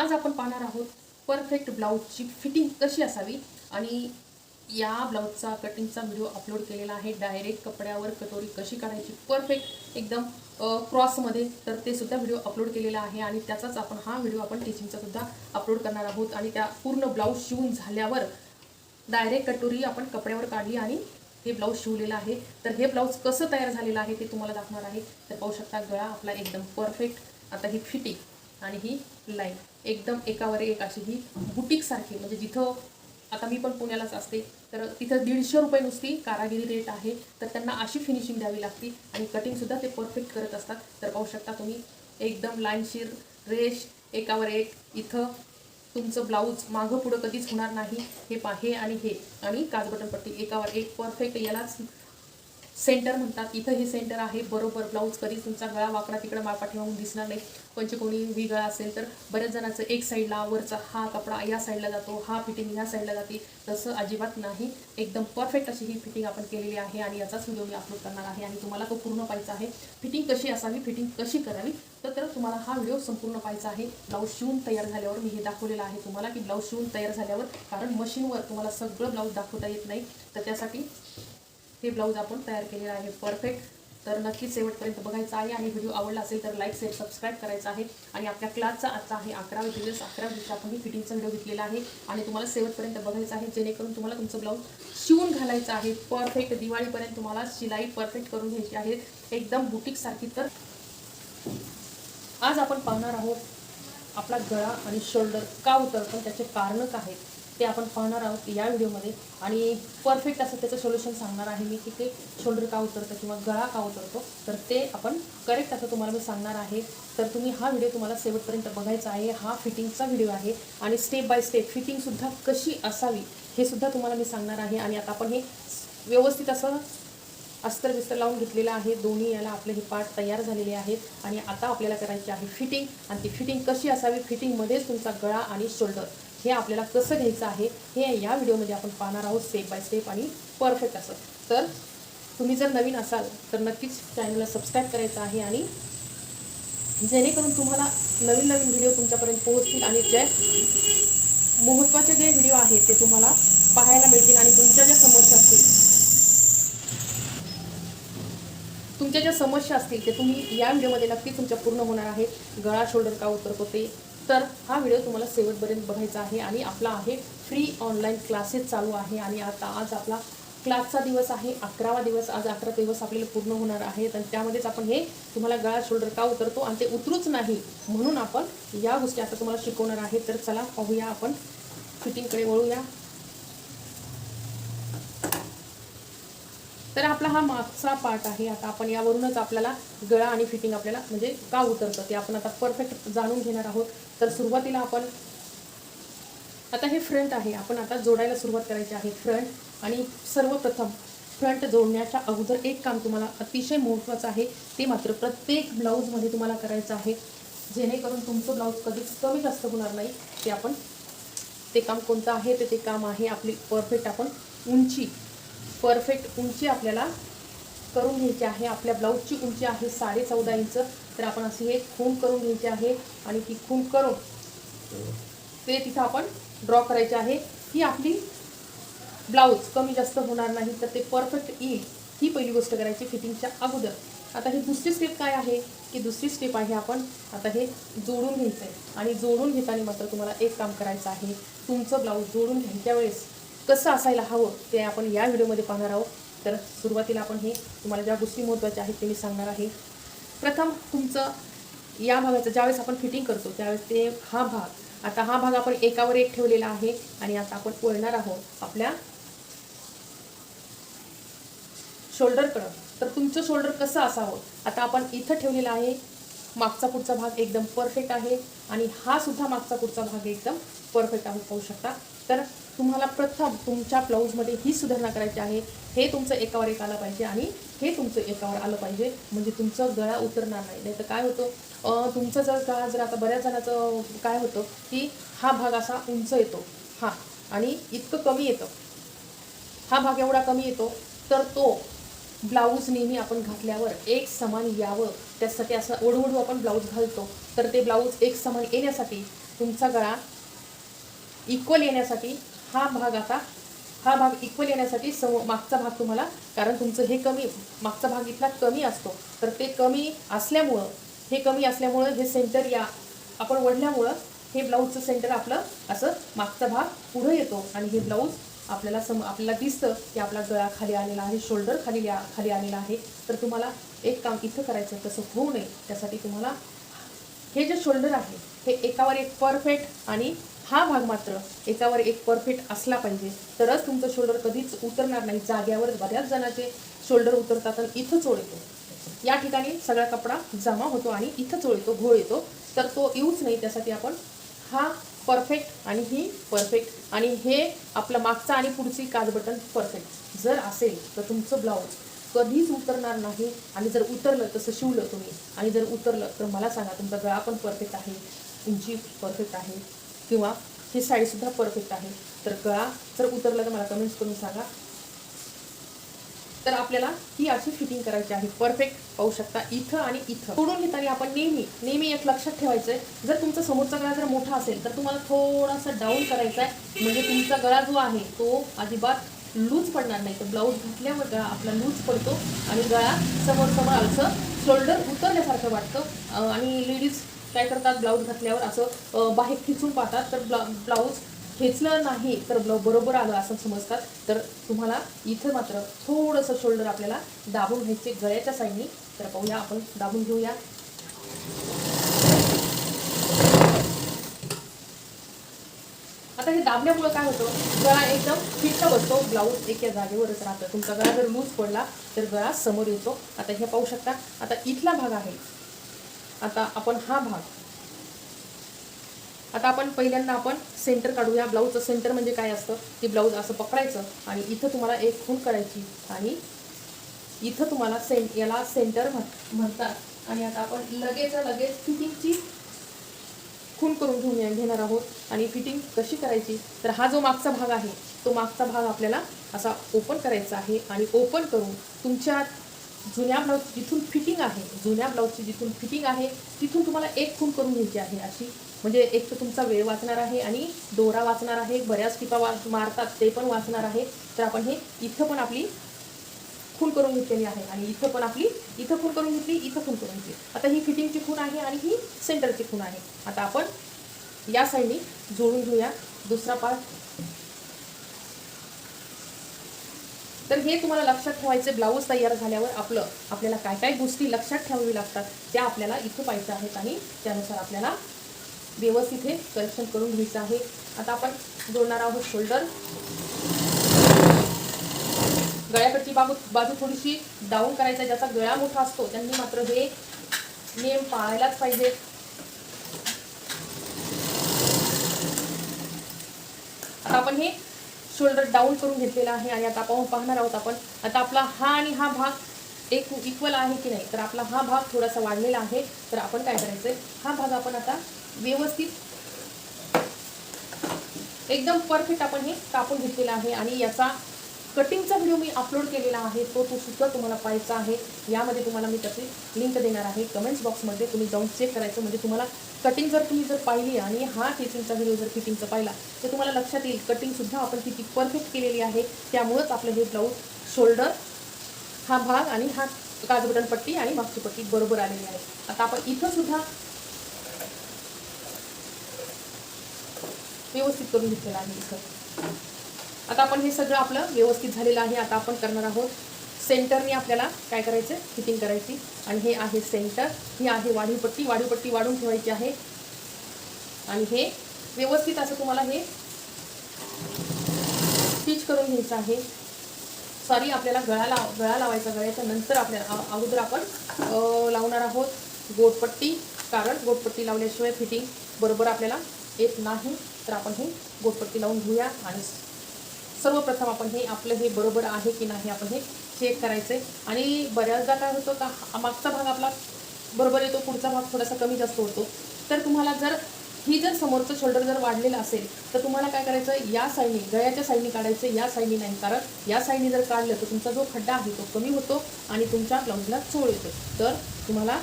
आज आपण पाहणार आहोत परफेक्ट ब्लाऊजची फिटिंग कशी असावी? आणि या ब्लाऊजचा कटिंगचा व्हिडिओ अपलोड केलेला आहे. डायरेक्ट कपड्यावर कटोरी कशी काढायची? परफेक्ट एकदम क्रॉसमध्ये तर ते सुद्धा व्हिडिओ अपलोड केलेला आहे आणि त्याचाच आपण हा व्हिडिओ आपण टीचिंगचा सुद्धा अपलोड करणार आहोत. आणि त्या पूर्ण ब्लाऊज शिवून झाल्यावर डायरेक्ट कटोरी आपण कपड्यावर काढली आणि हे ब्लाऊज शिवलेलं आहे. तर हे ब्लाऊज कसं तयार झालेलं आहे ते तुम्हाला दाखवणार आहे. तर पाहू शकता गळा आपला एकदम परफेक्ट आता ही फिटिंग आणि ही लाईन एकदम एकावर एक अशी ही बुटीकसारखी म्हणजे जिथं आता मी पण पुण्यालाच असते तर तिथं दीडशे रुपये नुसती कारागिरी रेट आहे. तर त्यांना अशी फिनिशिंग द्यावी लागते आणि कटिंगसुद्धा ते परफेक्ट करत असतात. तर पाहू शकता तुम्ही एकदम लाईनशीर रेश एकावर एक इथं तुमचं ब्लाऊज मागं पुढं कधीच होणार नाही. हे पा हे आणि हे. आणि काच बटन पट्टी एकावर एक परफेक्ट यालाच सेंटर म्हणतात. इथं हे सेंटर आहे. बरोबर. ब्लाऊज कधी तुमचा गळा वाकडा तिकडं मापा ठेवून दिसणार नाही. कोणचे कोणी विगळा असेल तर बऱ्याच जणांचं एक साईडला वरचा हा कपडा या साईडला जातो. हा फिटिंग ह्या साईडला जाते. तसं अजिबात नाही. एकदम परफेक्ट अशी ही फिटिंग आपण केलेली आहे आणि याचाच व्हिडिओ मी अपलोड करणार आहे आणि तुम्हाला तो पूर्ण पाहिजे आहे. फिटिंग कशी असावी? फिटिंग कशी करावी? तर तर तुम्हाला हा व्हिडिओ संपूर्ण पाहायचा आहे. ब्लाऊज शिवून तयार झाल्यावर मी हे दाखवलेलं आहे तुम्हाला की ब्लाऊज शिवून तयार झाल्यावर कारण मशीनवर तुम्हाला सगळं ब्लाऊज दाखवता येत नाही. तर त्यासाठी हे ब्लाऊज आपण तयार केलेलं आहे. परफेक्ट तर नक्कीच शेवटपर्यंत बघायचं आहे. आणि व्हिडिओ आवडला असेल तर लाईक शेअर सबस्क्राईब करायचा आहे. आणि आपल्या क्लासचा आजचा आहे अकरावे दिवस. अकरा दिवशी आपण ही फिटिंगचा व्हिडिओ घेतलेला आहे. आणि तुम्हाला शेवटपर्यंत बघायचं आहे जेणेकरून तुम्हाला तुमचं ब्लाऊज शिवून घालायचं आहे. परफेक्ट दिवाळीपर्यंत तुम्हाला शिलाई परफेक्ट करून घ्यायची आहे. एकदम बुटीकसारखी तर आज आपण पाहणार आहोत आपला गळा आणि शोल्डर का उतरतं त्याचे कारणं काय आहेत. ते आपण पाहणार आहोत या व्हिडिओमध्ये. आणि परफेक्ट असं त्याचं सोल्युशन सांगणार आहे मी की ते शोल्डर का उतरतं किंवा गळा का उतरतो तर ते आपण करेक्ट असं तुम्हाला मी सांगणार आहे. तर तुम्ही हा व्हिडिओ तुम्हाला शेवटपर्यंत बघायचा आहे. हा फिटिंगचा व्हिडिओ आहे. आणि स्टेप बाय स्टेप फिटिंगसुद्धा कशी असावी हे सुद्धा तुम्हाला मी सांगणार आहे. आणि आता आपण हे व्यवस्थित असं अस्तर बिस्तर लावून घेतलेलं आहे. दोन्ही याला आपले हे पार्ट तयार झालेले आहेत. आणि आता आपल्याला करायची आहे फिटिंग आणि ती फिटिंग कशी असावी? फिटिंगमध्येच तुमचा गळा आणि शोल्डर हे आपल्याला कसं घ्यायचं आहे हे या व्हिडिओमध्ये आपण पाहणार आहोत स्टेप बाय स्टेप आणि परफेक्ट असं. तर तुम्ही जर नवीन असाल तर नक्कीच चॅनलला सबस्क्राईब करायचं आहे आणि जेणेकरून तुम्हाला नवीन नवीन व्हिडिओ तुमच्यापर्यंत पोहोचतील आणि जे महत्त्वाचे जे व्हिडिओ आहेत ते तुम्हाला पाहायला मिळतील आणि तुमच्या ज्या समस्या असतील तुमच्या ज्या समस्या असतील ते तुम्ही या व्हिडिओमध्ये नक्की तुमच्या पूर्ण होणार आहेत. गळा शोल्डर का उतरतो ते तर हा व्हिडिओ तुम्हाला शेवटपर्यंत बघायचा आहे आणि आपला आहे फ्री ऑनलाईन क्लासेस चालू आहे आणि आता आज आपला क्लासचा दिवस आहे अकरावा दिवस. आज अकरा दिवस आपल्याला पूर्ण होणार आहेत आणि त्यामध्येच आपण हे तुम्हाला गळा शोल्डर का उतरतो आणि ते उतरूच नाही म्हणून आपण या गोष्टी आता तुम्हाला शिकवणार आहे. तर चला पाहूया आपण फिटिंगकडे वळूया. तर आपला हा मागचा पार्ट आहे. आता आपण यावरूनच आपल्याला गळा आणि फिटिंग आपल्याला म्हणजे का उतरतं ते आपण आता परफेक्ट जाणून घेणार आहोत. तर सुरुवातीला आपण आता हे फ्रंट आहे. आपण आता जोडायला सुरुवात करायची आहे फ्रंट आणि सर्वप्रथम फ्रंट जोडण्याच्या अगोदर एक काम तुम्हाला अतिशय महत्त्वाचं आहे. ते मात्र प्रत्येक ब्लाऊजमध्ये तुम्हाला करायचं आहे. जेणेकरून तुमचं ब्लाऊज कधीच कमी जास्त होणार नाही. ते आपण ते काम कोणतं आहे? ते ते काम आहे आपली परफेक्ट आपण उंची. परफेक्ट उंची आपल्याला करून घ्यायची आहे. आपल्या ब्लाऊजची उंची आहे साडे चौदा इंच. तर आपण अशी हे खूण करून घ्यायची आहे आणि ती खूण करून ते तिथं आपण ड्रॉ करायचे आहे. ही आपली ब्लाऊज कमी जास्त होणार नाही तर ते परफेक्ट येईल. ही पहिली गोष्ट करायची फिटिंगच्या अगोदर. आता ही दुसरी स्टेप काय आहे? की दुसरी स्टेप आहे आपण आता हे जोडून घ्यायचं आहे आणि जोडून घेताना मात्र तुम्हाला एक काम करायचं आहे. तुमचं ब्लाऊज जोडून घ्यायच्या वेळेस कसं असायला हवं ते आपण या व्हिडिओमध्ये पाहणार आहोत. तर सुरुवातीला आपण हे तुम्हाला ज्या गोष्टी महत्त्वाच्या आहेत ते मी सांगणार आहे. प्रथम तुमचं या भागाचं ज्यावेळेस आपण फिटिंग करतो त्यावेळेस ते हा भाग. आता हा भाग आपण एकावर एक ठेवलेला आहे आणि आता आपण वळणार आहोत आपल्या शोल्डरकडं तर तुमचं शोल्डर कसं असावं? आता आपण इथं ठेवलेला आहे. मागचा पुढचा भाग एकदम परफेक्ट आहे आणि हा सुद्धा मागचा पुढचा भाग एकदम परफेक्ट आहे पाहू शकता. तर तुम्हाला प्रथम तुमच्या ब्लाऊजमध्ये ही सुधारणा करायची आहे. हे तुमचं एकावर एक आलं पाहिजे आणि हे तुमचं एकावर आलं पाहिजे. म्हणजे तुमचं गळा उतरणार नाही. नाही तर काय होतं? तुमचं जर गळा जर आता बऱ्याच जणाचं काय होतं की हा भाग असा उंच येतो. हा. आणि इतकं कमी येतं. हा भाग एवढा कमी येतो तर तो ब्लाऊज नेहमी आपण घातल्यावर एक समान यावं. त्यासाठी असं ओढवडू आपण ब्लाऊज घालतो. तर ते ब्लाऊज एक समान येण्यासाठी तुमचा गळा इक्वल येण्यासाठी हा भाग आता हा भाग इक्वल येण्यासाठी सम मागचा भाग तुम्हाला कारण तुमचं हे कमी मागचा भाग इथला कमी असतो. तर ते कमी असल्यामुळं हे कमी असल्यामुळं हे सेंटर या आपण वढल्यामुळं हे ब्लाऊजचं सेंटर आपलं असं मागचा भाग पुढं येतो. आणि हे ब्लाऊज आपल्याला सम आपल्याला दिसतं की आपला गळा खाली आलेला आहे शोल्डर खाली खाली आलेला आहे. तर तुम्हाला एक काम इथं करायचं तसं होऊ नये. त्यासाठी तुम्हाला हे जे शोल्डर आहे हे एकावर एक परफेक्ट आणि हा भाग मात्र एकावर एक परफेक्ट असला पाहिजे. तरच तुमचं शोल्डर कधीच उतरणार नाही. जाग्यावर बऱ्याच जणाचे शोल्डर उतरतात आणि इथं चोळ येतो. या ठिकाणी सगळा कपडा जमा होतो आणि इथं चोळ येतो घोळ येतो. तर तो येऊच नाही. त्यासाठी आपण हा परफेक्ट आणि ही परफेक्ट आणि हे आपलं मागचा आणि पुढची काज बटन परफेक्ट. जर असेल तर तुमचं ब्लाऊज कधीच उतरणार नाही. आणि जर उतरलं तसं शिवलं तुम्ही. आणि जर उतरलं तर मला सांगा तुमचा गळा पण परफेक्ट आहे. उंची परफेक्ट आहे. किंवा ही साईडसुद्धा परफेक्ट आहे. तर गळा जर उतरलं तर मला कमेंट्स करून सांगा. तर आपल्याला ही अशी फिटिंग करायची आहे. परफेक्ट पाहू शकता. इथं आणि इथं. सोडून घेताना आपण नेहमी नेहमी एक लक्षात ठेवायचं आहे जर तुमचा समोरचा गळा जर मोठा असेल तर तुम्हाला थोडासा डाऊन करायचा आहे म्हणजे तुमचा गळा जो आहे तो अजिबात लूज पडणार नाही. तर ब्लाऊज घातल्यावर गळा आपला लूज पडतो आणि गळा समोर समोर असं शोल्डर उतरल्यासारखं वाटतं. आणि लेडीज काय करतात ब्लाऊज घातल्यावर असं बाहेर खिचून पाहतात. तर ब्ला ब्लाऊज खेचलं नाही तर ब्लाऊज बरोबर आलं असं समजतात. तर तुम्हाला इथं मात्र थोडंसं शोल्डर आपल्याला दाबून घ्यायचे गळ्याच्या साईडनी. तर पाहूया आपण दाबून घेऊया. आता हे दाबल्यामुळं काय होतं? गळा एकदम फिट्ट बसतो. ब्लाऊज एका जागेवरच राहतं. तुमचा गळा जर लूज पडला तर गळा समोर येतो. आता हे पाहू शकता. आता इथला भाग आहे. आता आपण हा भाग. आता आपण पहिल्यांदा आपण सेंटर काढूया. ब्लाऊजचं सेंटर म्हणजे काय असतं? की ब्लाऊज असं पकडायचं आणि इथं तुम्हाला एक खूण करायची आणि इथं तुम्हाला सें याला सेंटर म्हण म्हणतात. आणि आता आपण लगेच लगेच फिटिंगची खून करून घेऊन या- घेणार आहोत. आणि फिटिंग कशी करायची? तर हा जो मागचा भाग आहे तो मागचा भाग आपल्याला असा ओपन करायचा आहे. आणि ओपन करून तुमच्या जुन्या ब्लाऊज जिथून फिटिंग आहे जुन्या ब्लाऊजची जिथून फिटिंग आहे तिथून तुम्हाला एक खून करून घ्यायची आहे अशी. म्हणजे एक तर तुमचा वेळ वाचणार आहे आणि दोरा वाचणार आहे बऱ्याच टिपा वा मारतात ते पण वाचणार आहे. तर आपण हे इथं पण आपली खून करून घेतलेली आहे आणि इथं पण आपली इथं खून करून घेतली इथं खून करून घेतली. आता ही फिटिंगची खूण आहे आणि ही सेंटरची खूण आहे. आता आपण या साईडनी जोडून घेऊया. दुसरा पार्ट तर हे तुम्हाला लक्षात ठेवायचे ब्लाऊज तयार झाल्यावर आपलं आपल्याला काय काय गोष्टी लक्षात ठेवावी लागतात त्या आपल्याला इथं पाहिजे आहेत आणि त्यानुसार आपल्याला व्यवस्थित हे करेक्शन करून घ्यायचं आहे. आता आपण जोडणार आहोत शोल्डर गळ्याकडची बाजू बाजू थोडीशी डाऊन करायचा ज्याचा गळा मोठा असतो त्यांनी मात्र हे नियम पाळायलाच पाहिजे. आता आपण हे शोल्डर डाऊन करून घेतलेला आहे आणि आता आपण पाहणार आहोत आपण. आता आपला हा आणि हा भाग एक इक्वल आहे की नाही? तर आपला हा भाग थोडासा वाढलेला आहे. तर आपण काय करायचं हा भाग आपण आता व्यवस्थित एकदम परफेक्ट आपण हे कापून घेतलेला आहे आणि याचा कटिंगचा व्हिडिओ मी अपलोड केलेला आहे. तो तो सुद्धा तुम्हाला पाहायचा आहे. यामध्ये तुम्हाला मी त्याची लिंक देणार आहे. कमेंट्स बॉक्समध्ये तुम्ही जाऊन चेक करायचं. म्हणजे तुम्हाला कटिंग जर तुम्ही जर पाहिली आणि हा टिचिंगचा व्हिडिओ जर फिटिंगचा पाहिला तर तुम्हाला लक्षात येईल कटिंगसुद्धा आपण किती परफेक्ट केलेली आहे. त्यामुळंच आपलं हे ब्लाऊज शोल्डर हा भाग आणि हा काजबटन पट्टी आणि मागची पट्टी बरोबर आलेली आहे. आता आपण इथं सुद्धा व्यवस्थित करून घेतलेलं आहे इथं. आता आपण हे सगळं आपलं व्यवस्थित झालेलं आहे. आता आपण करणार आहोत सेंटरने आपल्याला काय करायचं? फिटिंग करायची. आणि हे आहे सेंटर. ही आहे वाढीव पट्टी वाढीव पट्टी वाढून ठेवायची आहे. आणि हे व्यवस्थित असं तुम्हाला हे स्टिच करून घ्यायचं आहे. सॉरी आपल्याला गळा लाव गळा लावायचा गळ्याच्या नंतर आपल्या अगोदर आपण लावणार आहोत गोटपट्टी कारण गोटपट्टी लावल्याशिवाय फिटिंग बरोबर आपल्याला येत नाही. तर आपण हे गोटपट्टी लावून घेऊया. आणि सर्वप्रथम आपण हे आपलं हे बरोबर आहे की नाही आपण हे चेक करायचं आहे आणि बऱ्याचदा काय होतं का हा मागचा भाग आपला बरोबर येतो पुढचा भाग थोडासा कमी जास्त होतो. तर तुम्हाला जर ही जर समोरचं शोल्डर जर वाढलेलं असेल तर तुम्हाला काय करायचं या साईडनी गळ्याच्या साईडनी काढायचं या साईडनी नाही कारण या साईडनी जर काढलं तर तुमचा जो खड्डा आहे तो कमी होतो आणि तुमच्या ब्लाऊजला चोळ येतो. तर तुम्हाला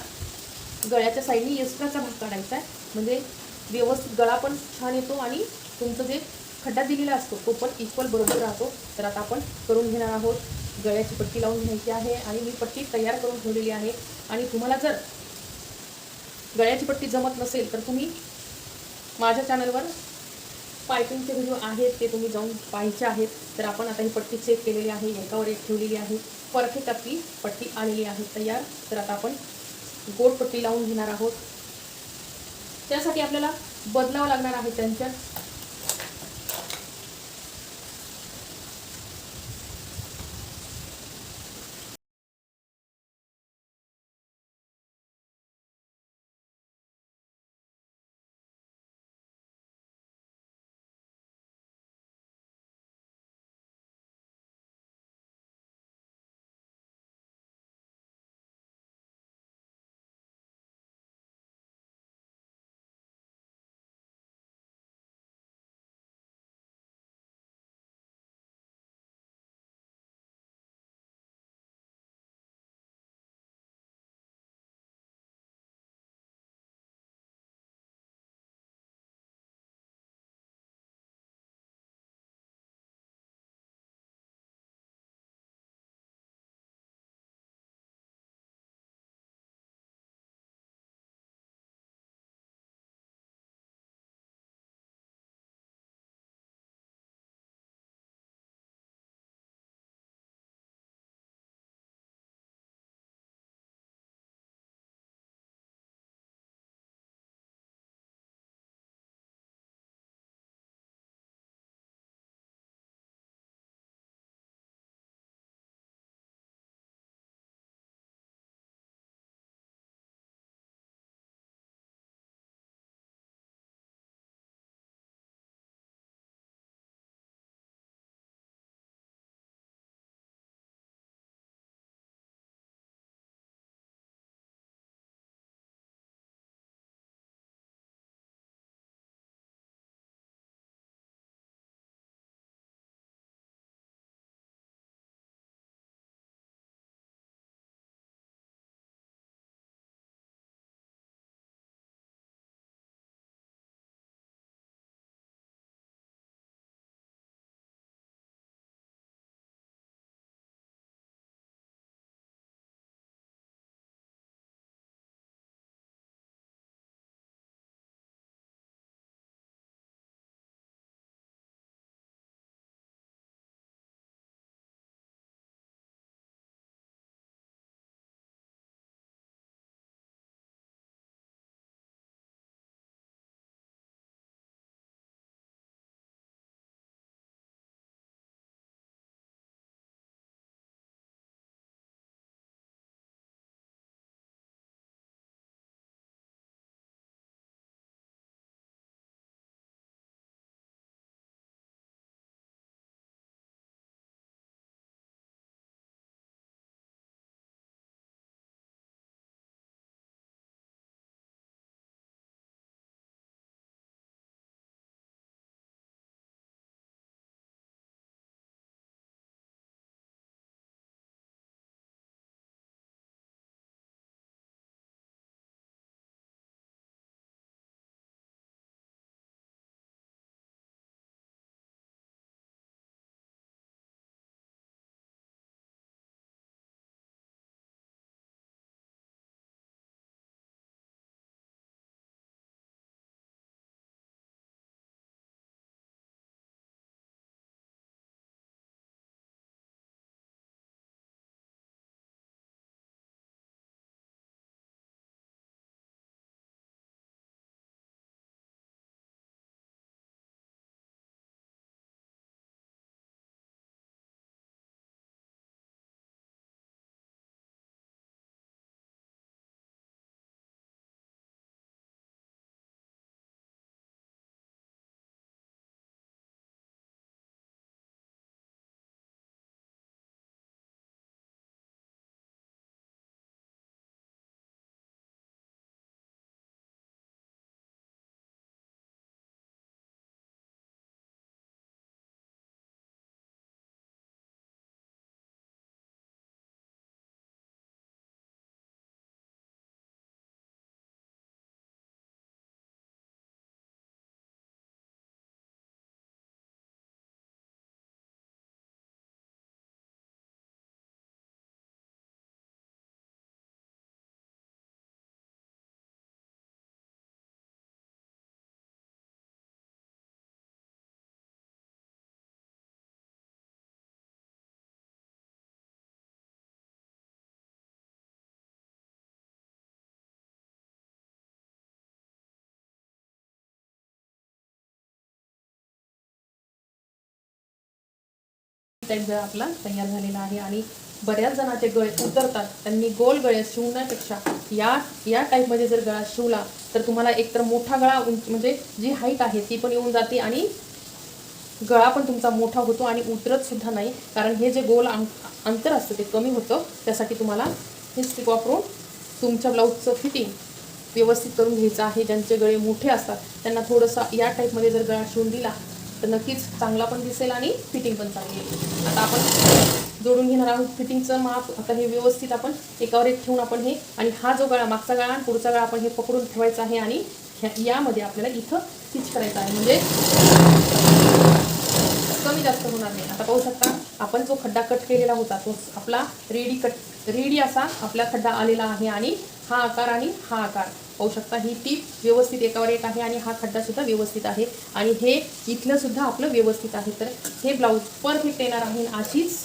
गळ्याच्या साईडनी एक्स्ट्राचा भाग काढायचा आहे म्हणजे व्यवस्थित गळा पण छान येतो आणि तुमचं जे खड्डा दिलेला असतो तो पण इक्वल बरोबर राहतो. तर आता आपण करून घेणार आहोत. गळ्याची पट्टी लावून घ्यायची आहे आणि मी पट्टी तयार करून ठेवलेली आहे. आणि तुम्हाला जर गळ्याची पट्टी जमत नसेल तर तुम्ही माझ्या चॅनलवर पायपिंगचे व्हिडिओ आहेत ते तुम्ही जाऊन पाहायचे आहेत. तर आपण आता ही पट्टी चेक केलेली आहे एकावर एक ठेवलेली आहे. परफेक्ट आपली पट्टी आलेली आहे तयार. तर आता आपण गोड पट्टी लावून घेणार आहोत. त्यासाठी आपल्याला बदलावं लागणार आहे त्यांच्या टाईप गळा आपला तयार झालेला आहे आणि बऱ्याच जणाचे गळे उतरतात. त्यांनी गोल गळे शिवण्यापेक्षा या या टाईपमध्ये जर गळा शिवला तर तुम्हाला एकतर मोठा गळा उंच म्हणजे जी हाईट आहे ती पण येऊन जाते आणि गळा पण तुमचा मोठा होतो आणि उतरत सुद्धा नाही. कारण हे जे गोल अंतर असतं ते कमी होतं. त्यासाठी तुम्हाला हे स्टिक वापरून तुमच्या ब्लाऊजचं फिटिंग व्यवस्थित करून घ्यायचं आहे. ज्यांचे गळे मोठे असतात त्यांना थोडंसं या टाईपमध्ये जर गळा शिवून दिला तर नक्कीच चांगला पण दिसेल आणि फिटिंग पण चांगली येईल. आता आपण जोडून घेणार आहोत फिटिंगचं माप. आता हे व्यवस्थित आपण एकावर एक ठेवून आपण हे आणि हा जो गळा मागचा गळा आणि पुढचा गळा आपण हे पकडून ठेवायचा आहे आणि ह्या- यामध्ये आपल्याला इथं स्टिच करायचं आहे. म्हणजे कमी जास्त होणार नाही. आता पाहू शकता आपण जो खड्डा कट केलेला होता तो आपला रेडी कट रेडी असा आपला खड्डा आलेला आहे आणि हा आकार आणि हा आकार. पाहू शकता ही टीप व्यवस्थित एकावर एक आहे आणि हा खड्डा सुद्धा व्यवस्थित आहे. आणि हे इथलं सुद्धा आपलं व्यवस्थित आहे. तर हे ब्लाऊज परफेक्ट येणार आहे अशीच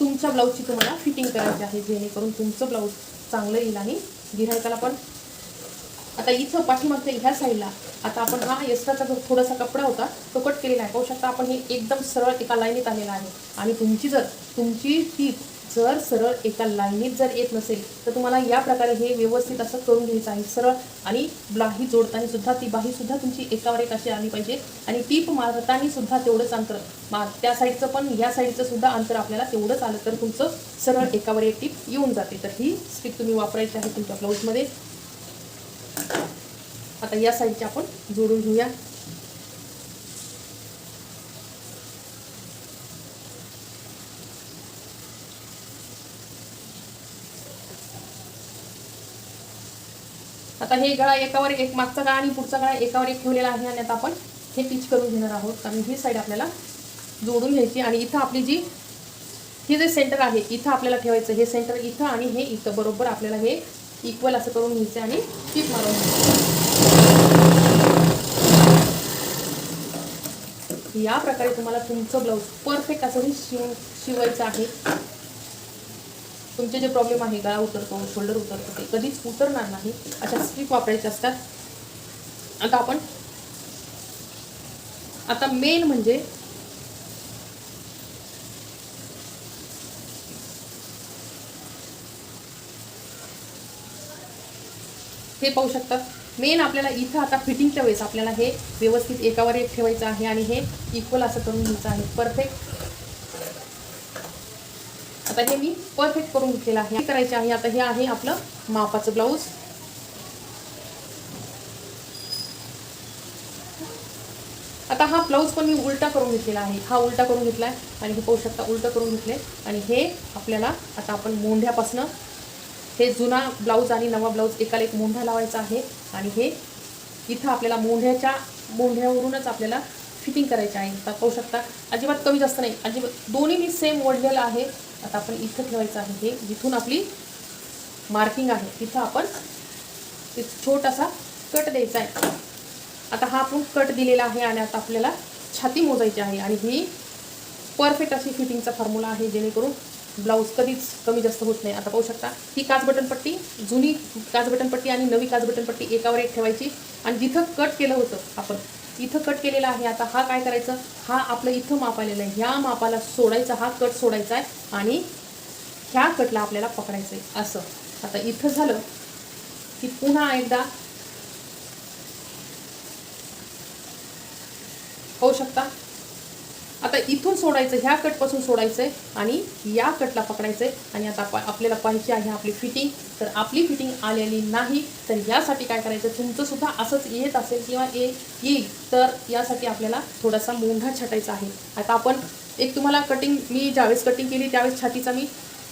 तुमच्या ब्लाऊजची तुम्हाला फिटिंग करायची आहे. जेणेकरून तुमचं ब्लाऊज चांगलं येईल आणि गिरायकाला पण. आता इथं पाठीमागच्या ह्या साईडला आता आपण हा एक्स्ट्राचा जो थोडासा कपडा होता तो कट केलेला आहे. पाहू शकता आपण हे एकदम सरळ एका लाईनीत आलेला आहे. आणि तुमची जर तुमची टीप जर सरळ एका लाईनीत जर येत नसेल तर तुम्हाला या प्रकारे हे व्यवस्थित असं करून घ्यायचं आहे. सरळ आणि बाही जोडताना सुद्धा ती बाही सुद्धा तुमची एकावर एक अशी आली पाहिजे. आणि टीप मारताना सुद्धा तेवढंच अंतर. मा त्या साईडचं पण या साईडचं सुद्धा अंतर आपल्याला तेवढंच आलं तर तुमचं सरळ एकावर एक टीप येऊन जाते. तर ही स्टिक तुम्ही वापरायची आहे तुमच्या ब्लाऊजमध्ये. आता या साईडचे आपण जोडून घेऊया. आता हे गळा एकावर एक मागचा गळा आणि पुढचा गळा एकावर एक ठेवलेला आहे आणि आता आपण हे पिच करून घेणार आहोत. आणि ही साईड आपल्याला जोडून घ्यायची आणि इथं आपली जी हे जे सेंटर आहे इथं आपल्याला ठेवायचं हे सेंटर इथं आणि हे इथं. बरोबर आपल्याला हे इक्वल असं करून घ्यायचं आणि टीप मारून घ्यायचं या प्रकारे तुम्हाला तुमचं ब्लाऊज परफेक्ट असं हे शिवून शिवायचं आहे. तुमचे जे प्रॉब्लेम आहे गळा उतरतो शोल्डर उतरतो ते कधीच उतरणार नाही. अशा स्ट्रिप वापरायचे असतात. आता आपण आता मेन म्हणजे हे पाहू शकतात. मेन आपल्याला इथं आता फिटिंगच्या वेळेस आपल्याला हे व्यवस्थित एकावर एक ठेवायचं आहे आणि हे इक्वल असं करून घ्यायचं आहे. परफेक्ट आता हे मी परफेक्ट करून घेतलेलं आहे. हे करायचे आहे. आता हे आहे आपलं मापाचं ब्लाऊज आता हा ब्लाऊज पण मी उलटा करून घेतलेला आहे. हा उलटा करून घेतला आहे आणि हे पाहू शकता उलटा करून घेतले आणि हे आपल्याला आता आपण मोंढ्यापासनं हे जुना ब्लाऊज आणि नवा ब्लाऊज एकाला एक मोंढा लावायचा आहे. आणि हे इथं आपल्याला मोंढ्याच्या मोंढ्यावरूनच आपल्याला फिटिंग करायची आहे. आता पाहू शकता अजिबात कमी जास्त नाही. अजिबात दोन्ही मी सेम ओढलेलं आहे. आता आपण इथं ठेवायचं आहे हे. जिथून आपली मार्किंग आहे तिथं आपण एक छोटासा कट द्यायचा आहे. आता हा आपण कट दिलेला आहे आणि आता आपल्याला छाती मोजायची आहे आणि ही परफेक्ट अशी फिटिंगचा फॉर्म्युला आहे जेणेकरून ब्लाऊज कधीच कमी जास्त होत नाही. आता पाहू शकता ही काच बटनपट्टी जुनी काच बटनपट्टी आणि नवी काच बटनपट्टी एकावर एक ठेवायची. आणि जिथं कट केलं होतं आपण इथं कट केलेला आहे. आता हा काय करायचं? हा आपलं इथं माप आलेलं आहे. ह्या मापाला सोडायचा हा कट सोडायचा आहे आणि ह्या कटला आपल्याला पकडायचं आहे. असं. आता इथं झालं की पुन्हा एकदा पाहू शकता? आता इथून सोडायचं ह्या कटपासून सोडायचं आहे आणि या कटला पकडायचं आहे आणि आता आप आपल्याला पाहिजे आहे आपली फिटिंग तर आपली फिटिंग आलेली नाही तर यासाठी काय करायचं? तुमचंसुद्धा असंच येत असेल किंवा ये येईल तर यासाठी आपल्याला थोडासा मोंढा छटायचा आहे. आता आपण एक तुम्हाला कटिंग मी ज्यावेळेस कटिंग केली त्यावेळेस छातीचा मी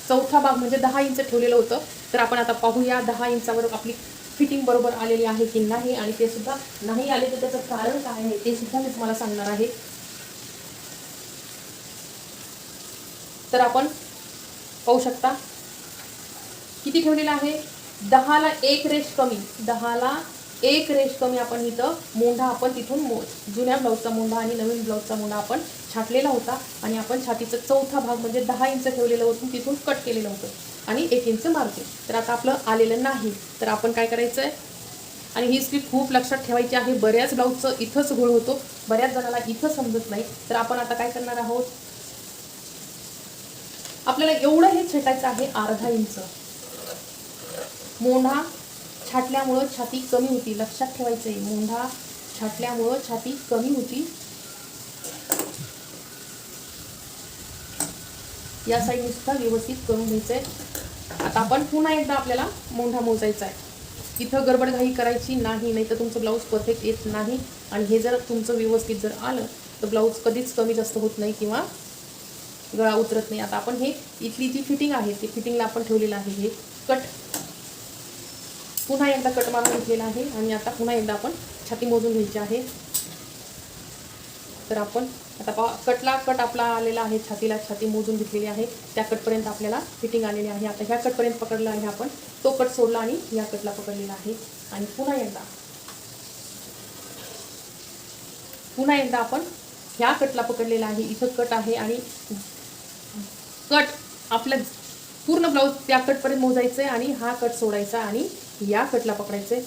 चौथा भाग म्हणजे दहा इंच ठेवलेलं होतं. तर आपण आता पाहूया दहा इंचावर आपली फिटिंग बरोबर आलेली आहे की नाही? आणि ते सुद्धा नाही आले तर त्याचं कारण काय आहे ते सुद्धा मी तुम्हाला सांगणार आहे. तर आपण पाहू शकता. किती ठेवलेलं आहे? दहाला एक रेश कमी. दहाला एक रेश कमी आपण इथं मोंढा आपण तिथून मो जुन्या ब्लाऊजचा मोंढा आणि नवीन ब्लाऊजचा मोंढा आपण छाटलेला होता आणि आपण छातीचा चौथा भाग म्हणजे दहा इंच ठेवलेलं होतं तिथून कट केलेलं होतं आणि एक इंच मारते. तर आता आपलं आलेलं नाही. तर आपण काय करायचं आहे आणि ही स्ट्रीप खूप लक्षात ठेवायची आहे. बऱ्याच ब्लाऊजचं इथंच घोळ होतो. बऱ्याच जणाला इथं समजत नाही. तर आपण आता काय करणार आहोत? आपल्याला एवढं हे छेटायचं आहे अर्धा इंच. मोंढा छाटल्यामुळं छाती कमी होती. लक्षात ठेवायचं आहे मोंढा छाटल्यामुळं छाती कमी होती. या साईडने सुद्धा व्यवस्थित करून घ्यायचं आहे आता आपण पुन्हा एकदा आपल्याला मोंढा मोजायचा आहे इथं गडबडघाई करायची नाही नाही तर तुमचं ब्लाऊज परफेक्ट येत नाही. आणि हे जर तुमचं व्यवस्थित जर आलं तर ब्लाऊज कधीच कमी जास्त होत नाही किंवा गळा उतरत नाही. आता आपण हे इथली जी फिटिंग आहे ती फिटिंगला आपण ठेवलेलं आहे हे कट पुन्हा एकदा कट मारून घेतलेला आहे आणि आता पुन्हा एकदा आपण छाती मोजून घ्यायची आहे. तर आपण आता पा कटला कट आपला आलेला आहे छातीला छाती मोजून घेतलेली आहे. त्या कटपर्यंत आपल्याला फिटिंग आलेली आहे. आता ह्या कटपर्यंत पकडला आहे आपण तो कट सोडला आणि या कटला पकडलेला आहे. आणि पुन्हा एकदा पुन्हा एकदा आपण ह्या कटला पकडलेला आहे. इथं कट आहे आणि कट आपलं पूर्ण ब्लाऊज त्या कटपर्यंत मोजायचं आहे आणि हा कट सोडायचा आणि या कटला पकडायचं आहे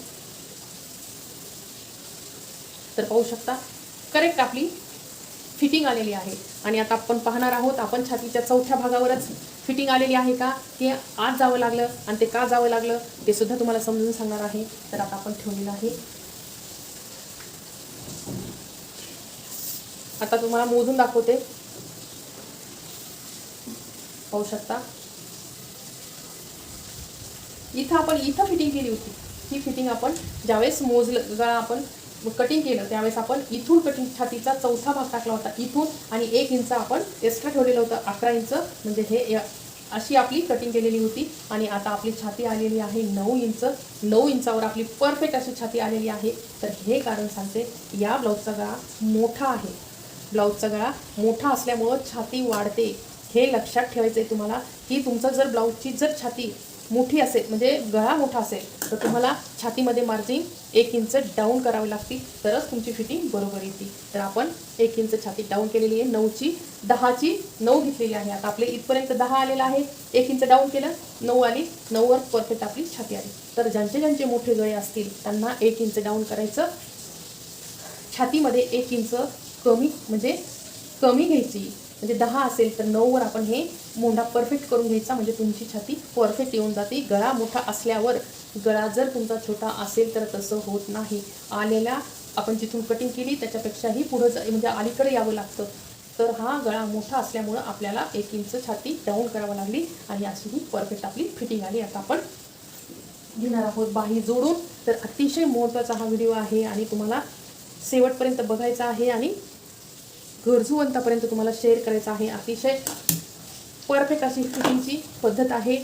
तर पाहू शकता करेक्ट आपली फिटिंग आलेली आहे. आणि आता आपण पाहणार आहोत आपण छातीच्या चौथ्या भागावरच फिटिंग आलेली आहे का? ते आज जावं लागलं आणि ते का जावं लागलं ते सुद्धा तुम्हाला समजून सांगणार आहे. तर आता आपण ठेवलेलं आहे. आता तुम्हाला मोजून दाखवते. पाहू शकता. इथं आपण इथं फिटिंग केली होती. ही फिटिंग आपण ज्यावेळेस मोजलं गळा आपण कटिंग केलं त्यावेळेस आपण इथून कटिंग छातीचा चौथा भाग टाकला होता. इथून आणि एक इंच आपण एक्स्ट्रा ठेवलेलं होतं अकरा इंच म्हणजे हे या- अशी आपली कटिंग केलेली होती. आणि आता आपली छाती आलेली आहे नऊ इंच नऊ इंचावर आपली परफेक्ट अशी छाती आलेली आहे. तर हे कारण सांगते या ब्लाऊजचा गळा मोठा आहे. ब्लाऊजचा गळा मोठा असल्यामुळं छाती वाढते. हे लक्षात ठेवायचं आहे तुम्हाला की तुमचं जर ब्लाऊजची जर छाती मोठी असेल म्हणजे गळा मोठा असेल तर तुम्हाला छातीमध्ये मार्जिन एक इंच डाऊन करावी लागते तरच तुमची फिटिंग बरोबर येते. तर आपण एक इंच छाती डाऊन केलेली आहे नऊची दहाची नऊ घेतलेली आहे. आता आपले इथपर्यंत दहा आलेला आहे. एक इंच डाऊन केलं नऊ आली नऊवर परफेक्ट आपली छाती आली. तर ज्यांचे ज्यांचे मोठे गळे असतील त्यांना एक इंच डाऊन करायचं. छातीमध्ये एक इंच कमी म्हणजे कमी घ्यायची. म्हणजे दहा असेल तर नऊवर आपण हे मोंढा परफेक्ट करून घ्यायचा. म्हणजे तुमची छाती परफेक्ट येऊन जाते. गळा मोठा असल्यावर गळा जर तुमचा छोटा असेल तर तसं होत नाही. आलेल्या आपण जिथून कटिंग केली त्याच्यापेक्षाही पुढं जा म्हणजे अलीकडे यावं लागतं. तर हा गळा मोठा असल्यामुळं आपल्याला एक इंच छाती डाऊन करावं लागली आणि अशी ही परफेक्ट आपली फिटिंग आली. आता आपण घेणार आहोत बाही जोडून. तर अतिशय महत्त्वाचा हा व्हिडिओ आहे आणि तुम्हाला शेवटपर्यंत बघायचा आहे आणि गरजूवंतापर्यंत तुम्हाला शेअर करायचं आहे. अतिशय परफेक्ट अशी फिटिंगची पद्धत आहे.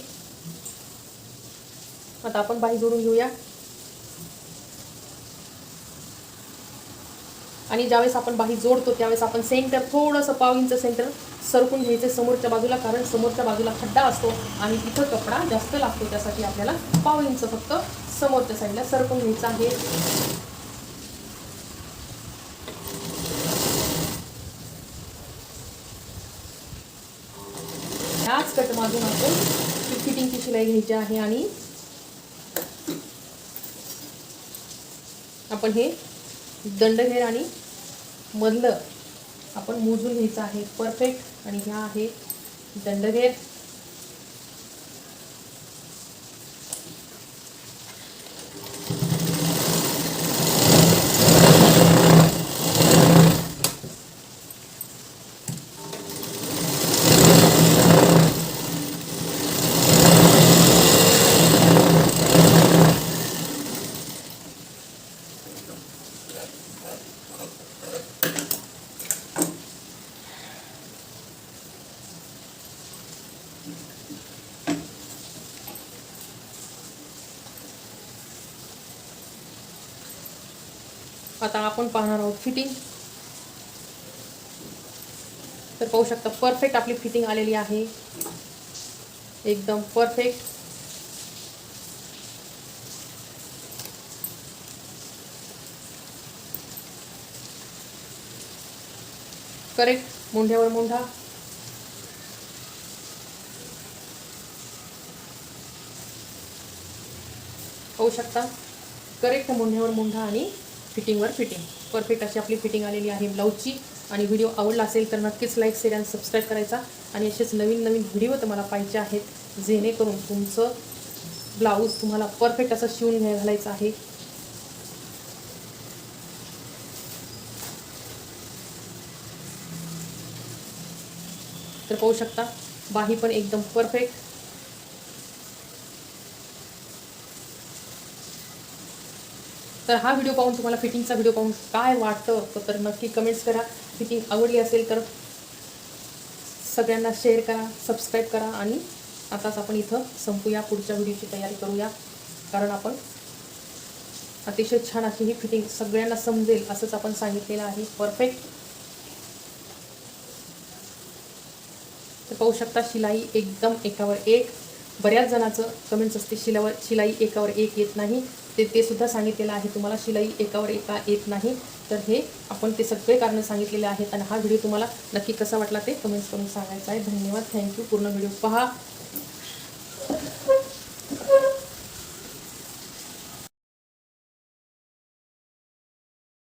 आता आपण बाही जोडून घेऊया. आणि ज्यावेळेस आपण बाही जोडतो त्यावेळेस आपण सेंटर थोडंसं पाव इंच सेंटर सरकून घ्यायचं समोरच्या बाजूला कारण समोरच्या बाजूला खड्डा असतो आणि तिथं कपडा जास्त लागतो. त्यासाठी आपल्याला पाव इंच फक्त समोरच्या साईडला सरकून घ्यायचं आहे. ह्याच आपण फिटिंगची शिलाई घ्यायची आहे आणि आपण हे दंडघेर आणि मधलं आपण मोजून घ्यायचं आहे. परफेक्ट आणि ह्या आहे दंडघेर आता आपण पाहणार आहोत फिटिंग तर पाहू शकता परफेक्ट आपली फिटिंग आलेली आहे. एकदम परफेक्ट करेक्ट मुंढ्यावर मुंढा. पाहू शकता. करेक्ट मुंढ्यावर मुंढा आणि फिटिंगवर फिटिंग. परफेक्ट अशी आपली फिटिंग आलेली आहे ब्लाऊजची. आणि व्हिडिओ आवडला असेल तर नक्कीच लाईक शेअर आणि सबस्क्राईब करायचा. आणि असेच नवीन नवीन व्हिडिओ तुम्हाला पाहिजे आहेत. जेणेकरून तुमचं ब्लाऊज तुम्हाला परफेक्ट असं शिवून घालायचं आहे. तर पाहू शकता बाही पण एकदम परफेक्ट तर हा व्हिडिओ पाहून तुम्हाला फिटिंगचा व्हिडिओ पाहून काय वाटतं? तर नक्की कमेंट्स करा. फिटिंग आवडली असेल तर सगळ्यांना शेअर करा सबस्क्राईब करा आणि आताच आपण इथं संपूया. पुढच्या व्हिडिओची तयारी करूया. कारण आपण अतिशय छान अशी ही फिटिंग सगळ्यांना समजेल असंच आपण सांगितलेलं आहे. परफेक्ट तर पाहू शकता शिलाई एकदम एकावर एक. बऱ्याच जणाचं कमेंट्स असते शिलावर शिलाई एकावर एक येत नाही. ते ते सुद्धा सांगितलेलं आहे. तुम्हाला शिलाई एकावर एका येत नाही. तर हे आपण ते सगळे कारणं सांगितलेले आहेत आणि हा व्हिडिओ तुम्हाला नक्की कसा वाटला ते कमेंट्स करून सांगायचा आहे. धन्यवाद. थँक्यू पूर्ण व्हिडिओ पहा.